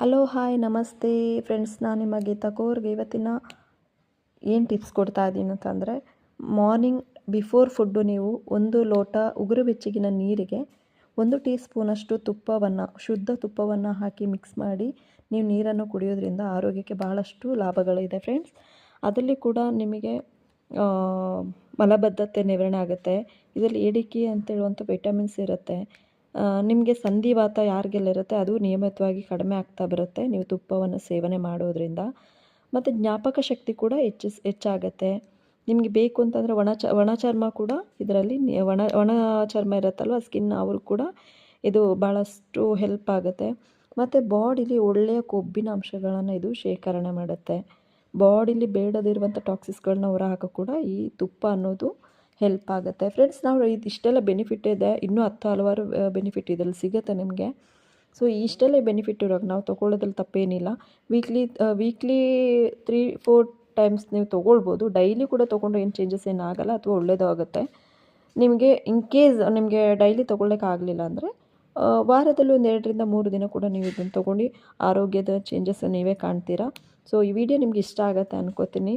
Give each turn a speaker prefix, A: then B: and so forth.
A: Hello, hi, ನಮಸ್ತೆ. Friends, ನಾನು ನಿಮ್ಮ ಗೀತಾ ಕೋರ್ಗೆ. ಇವತ್ತಿನ ಏನು ಟಿಪ್ಸ್ ಕೊಡ್ತಾ ಇದ್ದೀನಿ ಅಂತಂದರೆ ಮಾರ್ನಿಂಗ್ ಬಿಫೋರ್ ಫುಡ್ಡು ನೀವು ಒಂದು ಲೋಟ ಉಗುರು ಬೆಚ್ಚಗಿನ ನೀರಿಗೆ ಒಂದು ಟೀ ಸ್ಪೂನಷ್ಟು ತುಪ್ಪವನ್ನು, ಶುದ್ಧ ತುಪ್ಪವನ್ನು ಹಾಕಿ ಮಿಕ್ಸ್ ಮಾಡಿ ನೀವು ನೀರನ್ನು ಕುಡಿಯೋದ್ರಿಂದ ಆರೋಗ್ಯಕ್ಕೆ ಭಾಳಷ್ಟು ಲಾಭಗಳಿದೆ ಫ್ರೆಂಡ್ಸ್. ಅದರಲ್ಲಿ ಕೂಡ ನಿಮಗೆ ಮಲಬದ್ಧತೆ, ನಿವಾರಣೆ ಆಗುತ್ತೆ. ಇದರಲ್ಲಿ ಏಡಿಕೆ ಅಂತೇಳುವಂಥ ವಿಟಮಿನ್ಸ್ ಇರುತ್ತೆ. ನಿಮಗೆ ಸಂಧಿವಾತ ಯಾರಿಗೆಲ್ಲ ಇರುತ್ತೆ ಅದು ನಿಯಮಿತವಾಗಿ ಕಡಿಮೆ ಆಗ್ತಾ ಬರುತ್ತೆ. ನೀವು ತುಪ್ಪವನ್ನು ಸೇವನೆ ಮಾಡೋದ್ರಿಂದ. ಮತ್ತು ಜ್ಞಾಪಕ ಶಕ್ತಿ ಕೂಡ ಹೆಚ್ಚಿಸ್ ಹೆಚ್ಚಾಗತ್ತೆ. ನಿಮಗೆ ಬೇಕು ಅಂತಂದರೆ ಒಣ ಚ ಒಣ ಚರ್ಮ ಕೂಡ ಇದರಲ್ಲಿ ಒಣ ಒಣ ಚರ್ಮ ಇರುತ್ತಲ್ವ ಸ್ಕಿನ್ ಅವ್ರಿಗೆ ಕೂಡ ಇದು ಭಾಳಷ್ಟು ಹೆಲ್ಪ್ ಆಗುತ್ತೆ. ಮತ್ತು ಬಾಡಿಲಿ ಒಳ್ಳೆಯ ಕೊಬ್ಬಿನ ಅಂಶಗಳನ್ನು ಇದು ಶೇಖರಣೆ ಮಾಡುತ್ತೆ. ಬಾಡಿಲಿ ಬೇಡದಿರುವಂಥ ಟಾಕ್ಸಿಸ್ಗಳನ್ನ ಹೊರಹಾಕೋ ಕೂಡ ಈ ತುಪ್ಪ ಅನ್ನೋದು ಹೆಲ್ಪ್ ಆಗುತ್ತೆ. ಫ್ರೆಂಡ್ಸ್ ನಾವು ಇದು ಇಷ್ಟೆಲ್ಲ ಬೆನಿಫಿಟ್ ಇದೆ. ಇನ್ನೂ ಹತ್ತು, ಹಲವಾರು ಬೆನಿಫಿಟ್ ಇದರಲ್ಲಿ ಸಿಗುತ್ತೆ ನಿಮಗೆ. ಸೊ ಇಷ್ಟೆಲ್ಲ ಬೆನಿಫಿಟ್ ಇರೋದು ನಾವು ತೊಗೊಳ್ಳೋದ್ರಲ್ಲಿ ತಪ್ಪೇನಿಲ್ಲ. Weekly weekly three four times ನೀವು ತೊಗೊಳ್ಬೋದು. ಡೈಲಿ ಕೂಡ ತೊಗೊಂಡ್ರೆ ಏನು ಚೇಂಜಸ್ ಏನಾಗಲ್ಲ ಅಥವಾ ಒಳ್ಳೆಯದು ಆಗುತ್ತೆ. ನಿಮಗೆ ಇನ್ ಕೇಸ್ ನಿಮಗೆ ಡೈಲಿ ತೊಗೊಳ್ಳೋಕೆ ಆಗಲಿಲ್ಲ ಅಂದರೆ ವಾರದಲ್ಲಿ ಒಂದು ಎರಡರಿಂದ ಮೂರು ದಿನ ಕೂಡ ನೀವು ಇದನ್ನು ತೊಗೊಂಡು ಆರೋಗ್ಯದ ಚೇಂಜಸ್ ನೀವೇ ಕಾಣ್ತೀರಾ. ಸೊ ಈ ವಿಡಿಯೋ ನಿಮ್ಗೆ ಇಷ್ಟ ಆಗುತ್ತೆ ಅನ್ಕೋತೀನಿ.